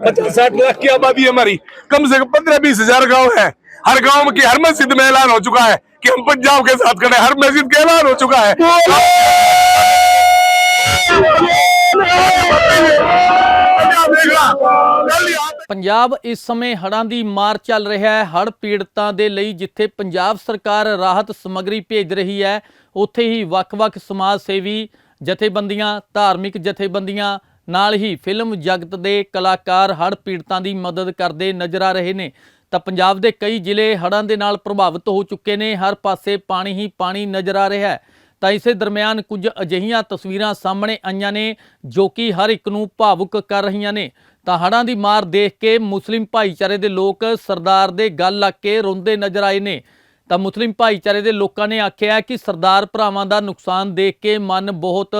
पचास साठ लाख की आबादी है हमारी कम से कम पंद्रह बीस हजार गाँव है हर गांव की हर मस्जिद में ऐलान हो चुका है कि हम पंजाब के साथ खड़े हैं। हर मस्जिद का ऐलान हो चुका है पंजाब देख रहा कल यहाँ पे ਪੰਜਾਬ ਇਸ ਸਮੇਂ ਹੜ੍ਹਾਂ ਦੀ ਮਾਰ ਚੱਲ ਰਿਹਾ ਹੈ ਹੜ੍ਹ ਪੀੜਤਾਂ ਦੇ ਲਈ ਜਿੱਥੇ ਪੰਜਾਬ ਸਰਕਾਰ ਰਾਹਤ ਸਮੱਗਰੀ ਭੇਜ ਰਹੀ ਹੈ ਉੱਥੇ ਹੀ ਵੱਖ-ਵੱਖ ਸਮਾਜ ਸੇਵੀ ਜਥੇਬੰਦੀਆਂ ਧਾਰਮਿਕ ਜਥੇਬੰਦੀਆਂ ਨਾਲ ਹੀ ਫਿਲਮ ਜਗਤ ਦੇ ਕਲਾਕਾਰ ਹੜ੍ਹ ਪੀੜਤਾਂ ਦੀ ਮਦਦ ਕਰਦੇ ਨਜ਼ਰ ਆ ਰਹੇ ਨੇ। ਤਾਂ ਪੰਜਾਬ ਦੇ ਕਈ ਜ਼ਿਲ੍ਹੇ ਹੜ੍ਹਾਂ ਦੇ ਨਾਲ ਪ੍ਰਭਾਵਿਤ ਹੋ ਚੁੱਕੇ ਨੇ। ਹਰ ਪਾਸੇ ਪਾਣੀ ਹੀ ਪਾਣੀ ਨਜ਼ਰ ਆ ਰਿਹਾ ਹੈ। ਤਾਂ ਇਸੇ ਦਰਮਿਆਨ ਕੁਝ ਅਜਿਹੀਆਂ ਤਸਵੀਰਾਂ ਸਾਹਮਣੇ ਆਈਆਂ ਨੇ, ਜੋ ਕਿ ਹਰ ਇੱਕ ਨੂੰ ਭਾਵੁਕ ਕਰ ਰਹੀਆਂ ਨੇ। ਤਾਂ ਹੜ੍ਹਾਂ ਦੀ ਮਾਰ ਦੇਖ ਕੇ ਮੁਸਲਿਮ ਭਾਈਚਾਰੇ ਦੇ ਲੋਕ ਸਰਦਾਰ ਦੇ ਗੱਲ ਲੱਗ ਕੇ ਰੋਂਦੇ ਨਜ਼ਰ ਆਏ ਨੇ। ਤਾਂ ਮੁਸਲਿਮ ਭਾਈਚਾਰੇ ਦੇ ਲੋਕਾਂ ਨੇ ਆਖਿਆ ਕਿ ਸਰਦਾਰ ਭਰਾਵਾਂ ਦਾ ਨੁਕਸਾਨ ਦੇਖ ਕੇ ਮਨ ਬਹੁਤ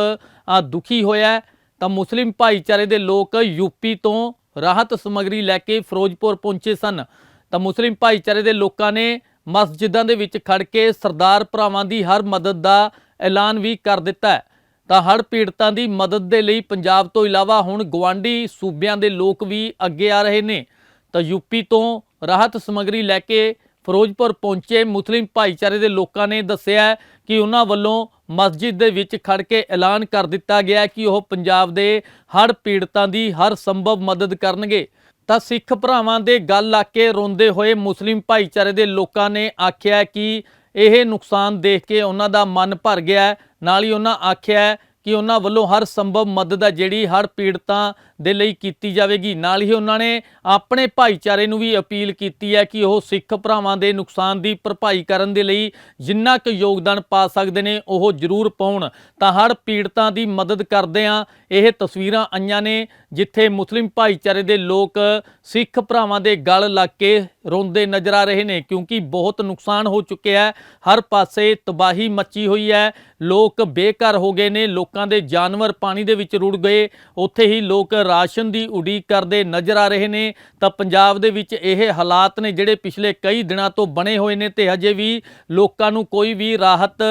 ਦੁਖੀ ਹੋਇਆ ਹੈ। ਤਾਂ ਮੁਸਲਿਮ ਭਾਈਚਾਰੇ ਦੇ ਲੋਕ ਯੂਪੀ ਤੋਂ ਰਾਹਤ ਸਮੱਗਰੀ ਲੈ ਕੇ ਫਿਰੋਜ਼ਪੁਰ ਪਹੁੰਚੇ ਸਨ। ਤਾਂ ਮੁਸਲਿਮ ਭਾਈਚਾਰੇ ਦੇ ਲੋਕਾਂ ਨੇ ਮਸਜਿਦਾਂ ਦੇ ਵਿੱਚ ਖੜ ਕੇ ਸਰਦਾਰ ਭਰਾਵਾਂ ਦੀ ਹਰ ਮਦਦ ਦਾ ਐਲਾਨ ਵੀ ਕਰ ਦਿੱਤਾ ਤਾਂ ਹੜ੍ਹ ਪੀੜਤਾਂ ਦੀ ਮਦਦ ਦੇ ਲਈ ਪੰਜਾਬ ਤੋਂ ਇਲਾਵਾ ਹੁਣ ਗਵਾਂਢੀ ਸੂਬਿਆਂ ਦੇ ਲੋਕ ਵੀ ਅੱਗੇ ਆ ਰਹੇ ਨੇ। ਤਾਂ ਯੂਪੀ ਤੋਂ ਰਾਹਤ ਸਮੱਗਰੀ ਲੈ ਕੇ ਫਿਰੋਜ਼ਪੁਰ ਪਹੁੰਚੇ ਮੁਸਲਿਮ ਭਾਈਚਾਰੇ ਦੇ ਲੋਕਾਂ ਨੇ ਦੱਸਿਆ ਕਿ ਉਹਨਾਂ ਵੱਲੋਂ ਮਸਜਿਦ ਦੇ ਵਿੱਚ ਖੜ ਕੇ ਐਲਾਨ ਕਰ ਦਿੱਤਾ ਗਿਆ ਕਿ ਉਹ ਪੰਜਾਬ ਦੇ ਹੜ੍ਹ ਪੀੜਤਾਂ ਦੀ ਹਰ ਸੰਭਵ ਮਦਦ ਕਰਨਗੇ। ਤਾਂ ਸਿੱਖ ਭਰਾਵਾਂ ਦੇ ਗੱਲ ਆ ਕੇ ਰੋਂਦੇ ਹੋਏ ਮੁਸਲਿਮ ਭਾਈਚਾਰੇ ਦੇ ਲੋਕਾਂ ਨੇ ਆਖਿਆ ਕਿ ਇਹ ਨੁਕਸਾਨ ਦੇਖ ਕੇ ਉਹਨਾਂ ਦਾ ਮਨ ਭਰ ਗਿਆ ਨਾਲ ਹੀ ਉਹਨਾਂ ਆਖਿਆ ਕਿ ਉਹਨਾਂ ਵੱਲੋਂ ਹਰ ਸੰਭਵ ਮਦਦ ਹੈ ਜਿਹੜੀ ਹਰ ਪੀੜਤਾਂ ਦੇ ਲਈ ਕੀਤੀ ਜਾਵੇਗੀ। ਨਾਲ ਹੀ ਉਹਨਾਂ ਨੇ ਆਪਣੇ ਭਾਈਚਾਰੇ ਨੂੰ ਵੀ ਅਪੀਲ ਕੀਤੀ ਹੈ ਕਿ ਉਹ ਸਿੱਖ ਭਰਾਵਾਂ ਦੇ ਨੁਕਸਾਨ ਦੀ ਭਰਪਾਈ ਕਰਨ ਦੇ ਲਈ ਜਿੰਨਾ ਕੁ ਯੋਗਦਾਨ ਪਾ ਸਕਦੇ ਨੇ, ਉਹ ਜ਼ਰੂਰ ਪਾਉਣ। ਤਾਂ ਹਰ ਪੀੜਤਾਂ ਦੀ ਮਦਦ ਕਰਦੇ ਆ ਇਹ ਤਸਵੀਰਾਂ ਆਈਆਂ ਨੇ ਜਿੱਥੇ ਮੁਸਲਿਮ ਭਾਈਚਾਰੇ ਦੇ ਲੋਕ ਸਿੱਖ ਭਰਾਵਾਂ ਦੇ ਗਲ ਲੱਗ ਕੇ ਰੋਂਦੇ ਨਜ਼ਰ ਆ ਰਹੇ ਨੇ, ਕਿਉਂਕਿ ਬਹੁਤ ਨੁਕਸਾਨ ਹੋ ਚੁੱਕਿਆ ਹੈ। ਹਰ ਪਾਸੇ ਤਬਾਹੀ ਮੱਚੀ ਹੋਈ ਹੈ। ਲੋਕ ਬੇਘਰ ਹੋ ਗਏ ਨੇ। ਲੋਕਾਂ ਦੇ ਜਾਨਵਰ ਪਾਣੀ ਦੇ ਵਿੱਚ ਰੁੜ ਗਏ। ਉੱਥੇ ਹੀ ਲੋਕ ਰਾਸ਼ਨ ਦੀ ਉਡੀਕ ਕਰਦੇ ਨਜ਼ਰ ਆ ਰਹੇ ਨੇ, ਤਾਂ ਪੰਜਾਬ ਦੇ ਵਿੱਚ ਇਹ ਹਾਲਾਤ ਨੇ ਜਿਹੜੇ ਪਿਛਲੇ ਕਈ ਦਿਨਾਂ ਤੋਂ ਬਣੇ ਹੋਏ ਨੇ ਤੇ ਹਜੇ ਵੀ ਲੋਕਾਂ ਨੂੰ ਕੋਈ ਵੀ ਰਾਹਤ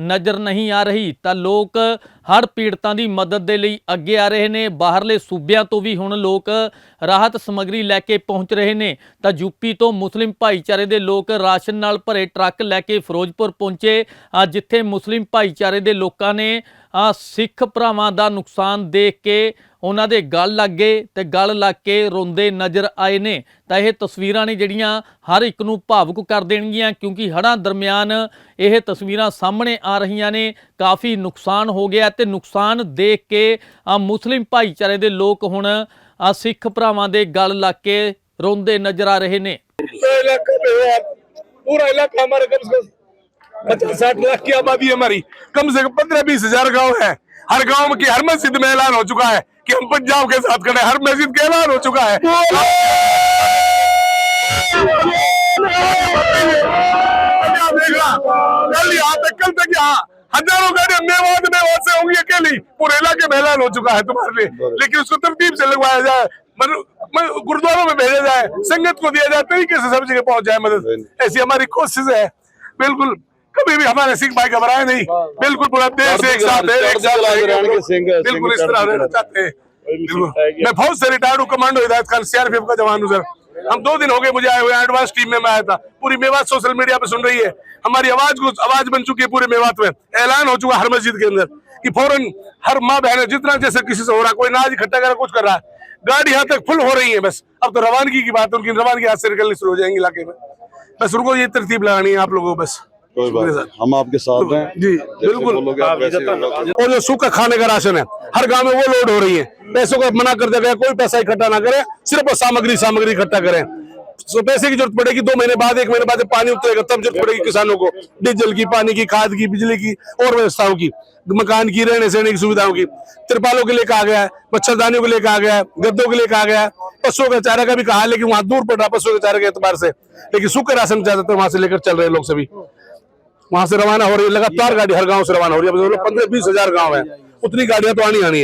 ਨਜ਼ਰ ਨਹੀਂ ਆ ਰਹੀ। ਤਾਂ ਲੋਕ ਹਰ ਪੀੜਤਾਂ ਦੀ ਮਦਦ ਦੇ ਲਈ ਅੱਗੇ ਆ ਰਹੇ ਨੇ, ਬਾਹਰਲੇ ਸੂਬਿਆਂ ਤੋਂ ਵੀ ਹੁਣ ਲੋਕ ਰਾਹਤ ਸਮੱਗਰੀ ਲੈ ਕੇ ਪਹੁੰਚ ਰਹੇ ਨੇ। ਤਾਂ ਯੂਪੀ ਤੋਂ ਮੁਸਲਿਮ ਭਾਈਚਾਰੇ ਦੇ ਲੋਕ ਰਾਸ਼ਨ ਨਾਲ ਭਰੇ ਟਰੱਕ ਲੈ ਕੇ ਫਿਰੋਜ਼ਪੁਰ ਪਹੁੰਚੇ। ਜਿੱਥੇ ਮੁਸਲਿਮ ਭਾਈਚਾਰੇ ਦੇ ਲੋਕਾਂ ਨੇ ਸਿੱਖ ਭਰਾਵਾਂ ਦਾ ਨੁਕਸਾਨ ਦੇਖ ਕੇ ਉਹਨਾਂ ਦੇ ਗੱਲ ਲੱਗੇ ਤੇ ਗੱਲ ਲੱਗ ਕੇ ਰੋਂਦੇ ਨਜ਼ਰ ਆਏ ਨੇ। ਤਾਂ ਇਹ ਤਸਵੀਰਾਂ ਨੇ ਜਿਹੜੀਆਂ ਹਰ ਇੱਕ ਨੂੰ ਭਾਵੁਕ ਕਰ ਦੇਣਗੀਆਂ ਕਿਉਂਕਿ ਹੜਾਂ ਦਰਮਿਆਨ ਇਹ ਤਸਵੀਰਾਂ ਸਾਹਮਣੇ ਆ ਰਹੀਆਂ ਨੇ। ਕਾਫੀ ਨੁਕਸਾਨ ਹੋ ਗਿਆ ਤੇ ਨੁਕਸਾਨ ਦੇਖ ਕੇ ਮੁਸਲਿਮ ਭਾਈਚਾਰੇ ਦੇ ਲੋਕ ਹੁਣ ਆ ਸਿੱਖ ਭਰਾਵਾਂ ਦੇ ਗੱਲ ਲੱਗ ਕੇ ਰੋਂਦੇ ਨਜ਼ਰ ਆ ਰਹੇ ਨੇ। ਪੂਰਾ ਇਲਾਕਾ ਮਾਰੇ पचास साठ लाख की आबादी हमारी। कम से कम पंद्रह बीस हज़ार गाँव है। हर गाँव की हर मस्जिद में ऐलान हो चुका है कि हम पंजाब के साथ खड़े हर मस्जिद का ऐलान हो चुका है। कल यहाँ तक कल तक यहाँ हज़ारों गाड़ियाँ मेवात मेवात से होंगी अकेली। पूरे इलाके में ऐलान हो चुका है तुम्हारे लिए। लेकिन उसको तरतीब से लगवाया जाए गुरुद्वारों में भेजा जाए संगत को दिया जाए तरीके से सब जगह पहुँच जाए मदद। ऐसी हमारी कोशिश है। बिल्कुल। कभी भी हमारे सिख भाई घबराए नहीं। बिल्कुल पूरा देश एक साथ है एक साथ बिल्कुल इस तरह रहना चाहते हैं। मैं फौज से रिटायर्ड हूँ कमांडो हिदायत खान सीआरपीएफ का जवान हूँ सर। हम दो दिन हो गए मुझे आए हुए एडवांस टीम में मैं आया था। पूरी मेवात सोशल मीडिया पे सुन रही है। हमारी आवाज़ आवाज़ बन चुकी है पूरे मेवात में। ऐलान हो चुका हर मस्जिद के अंदर कि फ़ौरन हर माँ बहन जितना जैसे किसी से हो रहा कोई नाज इकट्ठा कर कुछ कर रहा है। गाड़ी यहाँ तक फुल हो रही है बस। अब तो रवानगी की बात है उनकी रवानगी हाथ से निकलनी शुरू हो जाएँगी इलाके में। बस उनको ये तरतीब लगानी है आप लोगों को बस। कोई बात हम आपके साथ हैं। जी बिल्कुल। ही। और जो सूखा खाने का राशन है हर गाँव में वो लोड हो रही है। पैसों का मना कर दिया गया कोई पैसा इकट्ठा ना करे सिर्फ़ सामग्री सामग्री इकट्ठा करें। सो पैसे की ज़रूरत पड़ेगी दो महीने बाद एक महीने बाद जब पानी उतरेगा तब ज़रूरत पड़ेगी किसानों को। डीजल की पानी की खाद की बिजली की और व्यवस्थाओं की मकान की रहने सहने की सुविधाओं की। तिरपालों के लिए कहा गया है मच्छरदानियों के लिए कहा गया है गद्दों के लिए कहा गया है। पशुओं का चारा का भी कहा है लेकिन वहाँ दूर पड़ रहा है पशुओं के चारे के एतबार से। लेकिन सूखे राशन ज़्यादातर वहाँ से लेकर चल रहे लोग सभी। वहां से रवाना हो रही है लगातार गाड़ी हर गांव से रवाना हो रही है पंद्रह बीस हजार गाँव है उतनी गाड़ियां तो आनी आनी है